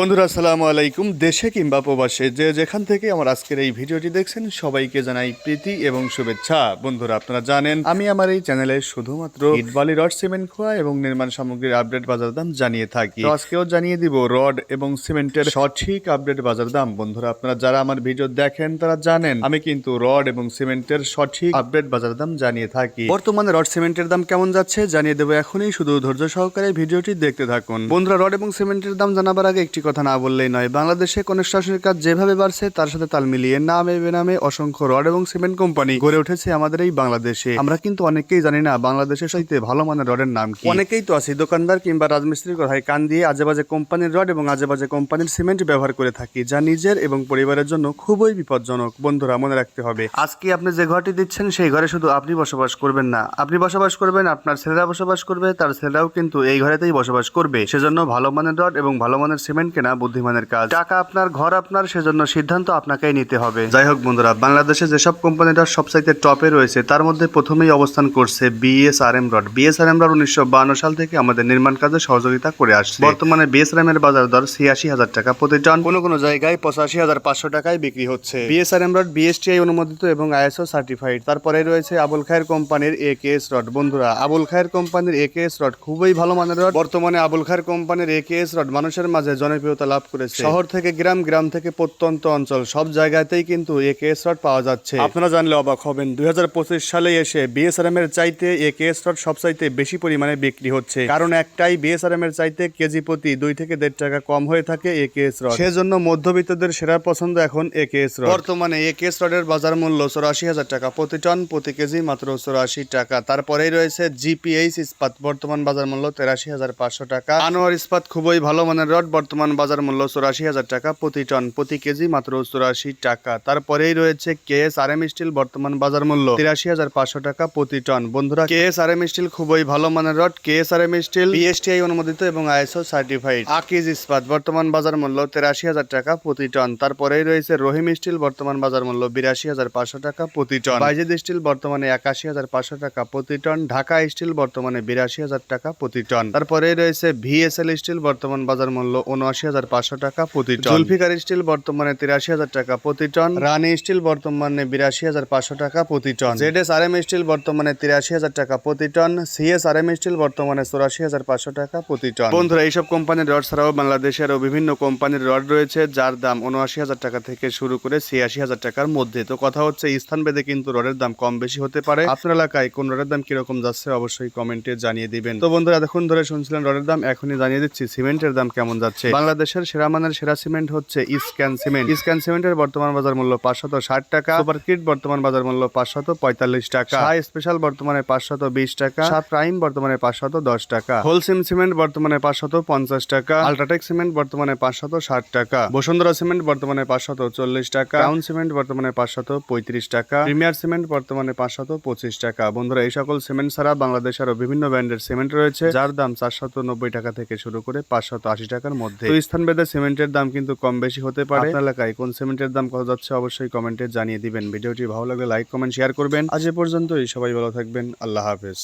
বন্ধুরা, আসসালামু আলাইকুম। দেশে কিংবা প্রবাসে যে যেখান থেকে আমার আজকের এই ভিডিওটি দেখছেন, সবাইকে জানাই প্রীতি এবং শুভেচ্ছা। বন্ধুরা, আপনারা জানেন, আমি আমার এই চ্যানেলে শুধুমাত্র ইট বালি রড, সিমেন্ট, খোয়া এবং নির্মাণ সামগ্রীর আপডেট বাজার দাম জানিয়ে থাকি। আজকেও জানিয়ে দিব রড এবং সিমেন্টের সঠিক আপডেট বাজার দাম। বন্ধুরা, আপনারা যারা আমার ভিডিও দেখেন, তারা জানেন, আমি কিন্তু রড এবং সিমেন্টের সঠিক আপডেট বাজার দাম জানিয়ে থাকি। বর্তমানে রড, সিমেন্টের দাম কেমন যাচ্ছে, জানিয়ে দেবো এখনই। শুধু ধৈর্য সহকারে ভিডিওটি দেখতে থাকুন। বন্ধুরা, রড এবং সিমেন্টের দাম জানাবার আগে একটি কথা না বললেই নয়। বাংলাদেশে কনস্ট্রাকশনের কাজ যেভাবে বাড়ছে, তার সাথে তাল মিলিয়ে নামে বেনামে অসংখ্য রড এবং সিমেন্ট কোম্পানি গড়ে উঠেছে আমাদের এই বাংলাদেশে। আমরা কিন্তু অনেকেই জানি না বাংলাদেশের সাথে ভালো মানের রডের নাম কি। অনেকেই তো আছে, দোকানদার কিংবা রাজমিস্ত্রির কথায় কান দিয়ে আজেবাজে কোম্পানির রড এবং আজেবাজে কোম্পানির সিমেন্ট ব্যবহার করে থাকি, যা নিজের এবং পরিবারের জন্য খুবই বিপজ্জনক। বন্ধুরা, মনে রাখতে হবে, আজকে আপনি যে ঘরটি দিচ্ছেন, সেই ঘরে শুধু আপনি বসবাস করবেন না। আপনি বসবাস করবেন, আপনার ছেলেরা বসবাস করবে, তার ছেলেরাও কিন্তু এই ঘরেতেই বসবাস করবে। সেজন্য ভালো মানের রড এবং ভালো মানের সিমেন্ট কেনা বুদ্ধিমানের কাজ? টাকা আপনার, ঘর আপনার, সেজন্য সিদ্ধান্ত আপনাকেই নিতে হবে। যাই হোক বন্ধুরা, বাংলাদেশে যেসব কোম্পানিটা সবচাইতে টপে রয়েছে, তার মধ্যে প্রথমেই অবস্থান করছে বিএসআরএম রড বিএসআরএম রড উনিশশো সাল থেকে আমাদের নির্মাণ কাজে সহযোগিতা করে আসছে। বর্তমানে বিএসআরএম এর বাজার দর ছিয়াশি হাজার টাকা প্রতি টন। কোনো কোনো জায়গায় পঁচাশি হাজার পাঁচশো টাকায় বিক্রি হচ্ছে। বিএসআরএম রড বিএসটিআই অনুমোদিত এবং আইএসও সার্টিফাইড তারপরে রয়েছে আবুল খায়ের কোম্পানির এ কে এস রড বন্ধুরা, আবুল খায়ের কোম্পানির এ কে এস রড খুবই ভালো মানের রড বর্তমানে আবুল খায়ের কোম্পানির এ কে এস রড মানুষের মাঝে জনপ্রিয়তা লাভ করেছে। শহর থেকে গ্রাম গ্রাম থেকে প্রত্যন্ত অঞ্চল সব জায়গাতেই কিন্তু এ কে এস রড পাওয়া যাচ্ছে। আপনারা জানলে অবাক হবেন দুই সালে এসে বিএসআরএম এর চাইতে এ কে এস রড সবচাইতে বেশি পরিমাণে বিক্রি হচ্ছে। কারণ একটাই বিএসআরএম এর চাইতে কেজি প্রতি দুই থেকে দেড় টাকা কম হয়ে থাকে এ কে এস রড সেজন্য মধ্যবিত্তদের সেরা পছন্দ এখন এ কে এস রড বর্তমানে এ কে এস রডের বাজার মূল্য চৌরাশি হাজার টাকা প্রতি টন প্রতি কেজি মাত্র চৌরাশি টাকা। তারপরেই রয়েছে জিপিএইচ ইস্পাত বর্তমান বাজার মূল্য তেরাশি হাজার পাঁচশো টাকা। আনোয়ার ইস্পাত খুবই ভালো মানের রড বর্তমান বাজার মূল্য চৌরাশি হাজার টাকা প্রতি টন, প্রতি কেজি মাত্র চৌরাশি টাকা। তারপরেই রয়েছে K S R M steel বর্তমান বাজার মূল্য তিরাশি হাজার পাঁচশো টাকা প্রতি টন। বন্ধুরা, K S R M steel খুবই ভালো মানের rod. K S R M steel BSTI অনুমোদিত এবং আইএসও সার্টিফাইড। আকিজ ইস্পাত, বর্তমান বাজার মূল্য তেরাশি হাজার টাকা প্রতি টন। তারপরেই রয়েছে রহিম স্টিল বর্তমান বাজার মূল্য বিরাশি হাজার পাঁচশো টাকা প্রতি টন। বাইজেদ স্টিল বর্তমানে একাশি হাজার পাঁচশো টাকা প্রতি টন। ঢাকা স্টিল বর্তমানে বিরাশি হাজার টাকা প্রতি টন। তারপরেই রয়েছে ভিএসএল স্টিল বর্তমান বাজার মূল্য উনআশি হাজার পাঁচশো টাকা প্রতি টন। জুলফিকার স্টিল বর্তমানে তিরাশি হাজার টাকা প্রতি টন। রানী স্টিল বর্তমানে বিরাশি হাজার পাঁচশো টাকা প্রতি ton. Z S R M steel বর্তমানে তিরাশি হাজার টাকা প্রতি ton. CS R M steel বর্তমানে চৌরাশি হাজার পাঁচশো টাকা প্রতি টন। বন্ধুরা এইসব কোম্পানির রড ছাড়াও বাংলাদেশের আরও বিভিন্ন কোম্পানির রড রয়েছে যার দাম উনআশি হাজার টাকা থেকে শুরু করে ছিয়াশি হাজার টাকার মধ্যে। তো কথা হচ্ছে স্থান ভেদে কিন্তু রডের দাম কম বেশি হতে পারে। আপনার এলাকায় কোন রডের দাম কীরকম যাচ্ছে অবশ্যই কমেন্টে জানিয়ে দিবেন। তো বন্ধুরা এতক্ষণ ধরে শুনছিলেন রডের দাম এখনই জানিয়ে দিচ্ছি সিমেন্টের দাম কেমন যাচ্ছে। বাংলাদেশের সেরা মানের সেরা সিমেন্ট হচ্ছে ইস্ক্যান সিমেন্ট। ইস্ক্যান সিমেন্টের বর্তমান বাজার মূল্য পাঁচশত ষাট টাকা। সুপার কিট বর্তমান বাজার মূল্য পাঁচশত পঁয়তাল্লিশ টাকা। হাই স্পেশাল বর্তমানে পাঁচশত বিশ টাকা। সাত। প্রাইম বর্তমানে পাঁচশত দশ টাকা। হোলসিম সিমেন্ট বর্তমানে পাঁচশত পঞ্চাশ টাকা। আল্ট্রাটেক সিমেন্ট বর্তমানে পাঁচশত ষাট টাকা। বসুন্ধরা সিমেন্ট বর্তমানে পাঁচশত চল্লিশ টাকা। টাউন সিমেন্ট বর্তমানে পাঁচশত পঁয়ত্রিশ টাকা। প্রিমিয়ার সিমেন্ট বর্তমানে পাঁচশত পঁচিশ টাকা। বন্ধুরা এই সকল সিমেন্ট ছাড়া বাংলাদেশ আরও বিভিন্ন ব্র্যান্ডের সিমেন্ট রয়েছে যার দাম চারশত নব্বই টাকা থেকে শুরু করে পাঁচশত আশি টাকার মধ্যে। স্থান ভেদে সিমেন্টের দাম কিন্তু কম বেশি হতে পারে। আপনার এলাকায় কোন সিমেন্টের দাম কত যাচ্ছে অবশ্যই কমেন্টে জানিয়ে দিবেন। ভিডিওটি ভালো লাগলে লাইক, কমেন্ট, শেয়ার করবেন। আজ এ পর্যন্তই। সবাই ভালো থাকবেন। আল্লাহ হাফেজ।